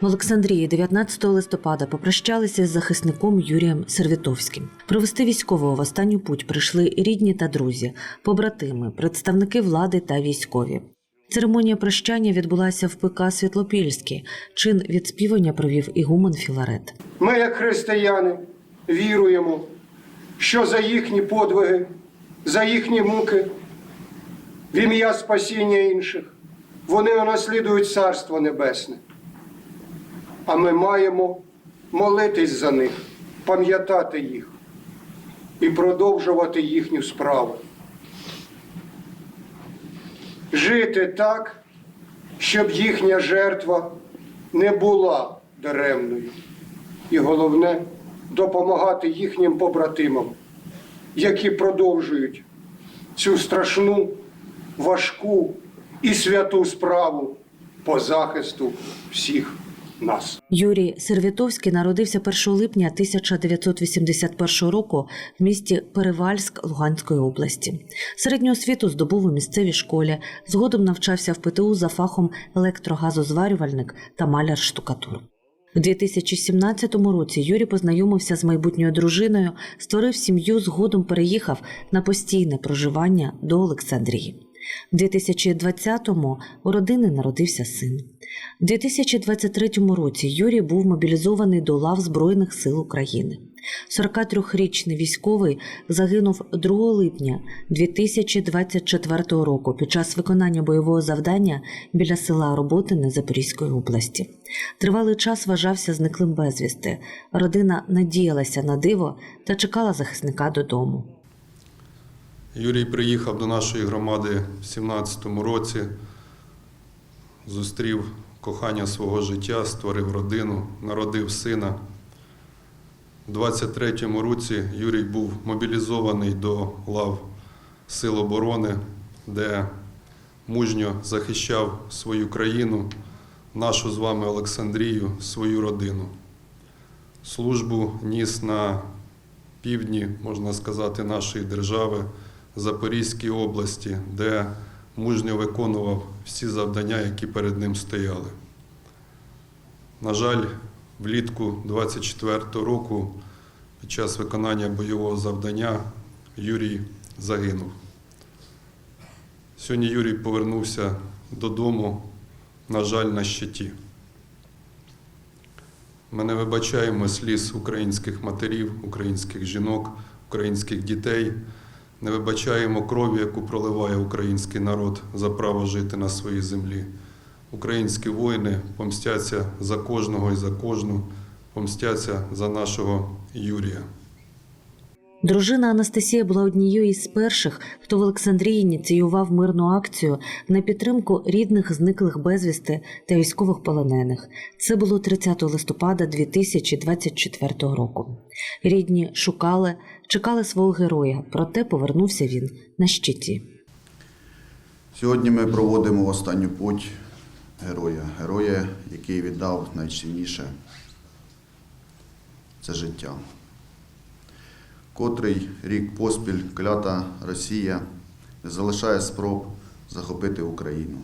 В Олександрії 19 листопада попрощалися з захисником Юрієм Сервітовським. Провести військового в останню путь прийшли рідні та друзі, побратими, представники влади та військові. Церемонія прощання відбулася в ПК Світлопільське. Чин відспівання провів ігумен Філарет. Ми, як християни, віруємо, що за їхні подвиги, за їхні муки, в ім'я спасіння інших, вони унаслідують Царство Небесне. А ми маємо молитись за них, пам'ятати їх і продовжувати їхню справу. Жити так, щоб їхня жертва не була даремною. І головне допомагати їхнім побратимам, які продовжують цю страшну, важку і святу справу по захисту всіх нас. Юрій Сервітовський народився 1 липня 1981 року в місті Перевальськ Луганської області. Середню освіту здобув у місцевій школі. Згодом навчався в ПТУ за фахом електрогазозварювальник та маляр-штукатур. У 2017 році Юрій познайомився з майбутньою дружиною, створив сім'ю, згодом переїхав на постійне проживання до Олександрії. У 2020-му у родини народився син. У 2023 році Юрій був мобілізований до лав Збройних сил України. 43-річний військовий загинув 2 липня 2024 року під час виконання бойового завдання біля села Роботине Запорізької області. Тривалий час вважався зниклим безвісти. Родина надіялася на диво та чекала захисника додому. Юрій приїхав до нашої громади в 17-му році, зустрів кохання свого життя, створив родину, народив сина. У 23-му році Юрій був мобілізований до лав Сил оборони, де мужньо захищав свою країну, нашу з вами Олександрію, свою родину. Службу ніс на півдні, можна сказати, нашої держави, Запорізькій області, де мужньо виконував всі завдання, які перед ним стояли. На жаль, влітку 24-го року під час виконання бойового завдання Юрій загинув. Сьогодні Юрій повернувся додому, на жаль, на щиті. Ми не вибачаємо сліз українських матерів, українських жінок, українських дітей. Не вибачаємо крові, яку проливає український народ за право жити на своїй землі. Українські воїни помстяться за кожного і за кожну, помстяться за нашого Юрія. Дружина Анастасія була однією із перших, хто в Олександрії ініціював мирну акцію на підтримку рідних зниклих безвісти та військових полонених. Це було 30 листопада 2024 року. Рідні шукали, чекали свого героя, проте повернувся він на щиті. Сьогодні ми проводимо останню путь героя, героя, який віддав найцінніше це життя. Котрий рік поспіль клята Росія не залишає спроб захопити Україну.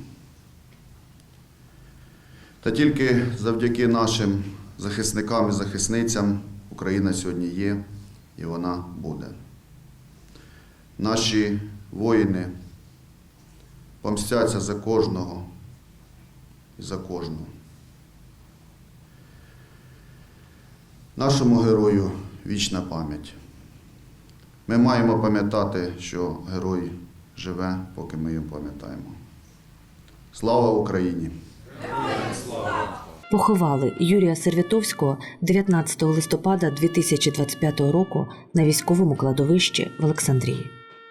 Та тільки завдяки нашим захисникам і захисницям Україна сьогодні є і вона буде. Наші воїни помстяться за кожного і за кожну. Нашому герою вічна пам'ять. Ми маємо пам'ятати, що герой живе, поки ми його пам'ятаємо. Слава Україні! Поховали Юрія Сервітовського 19 листопада 2025 року на військовому кладовищі в Олександрії.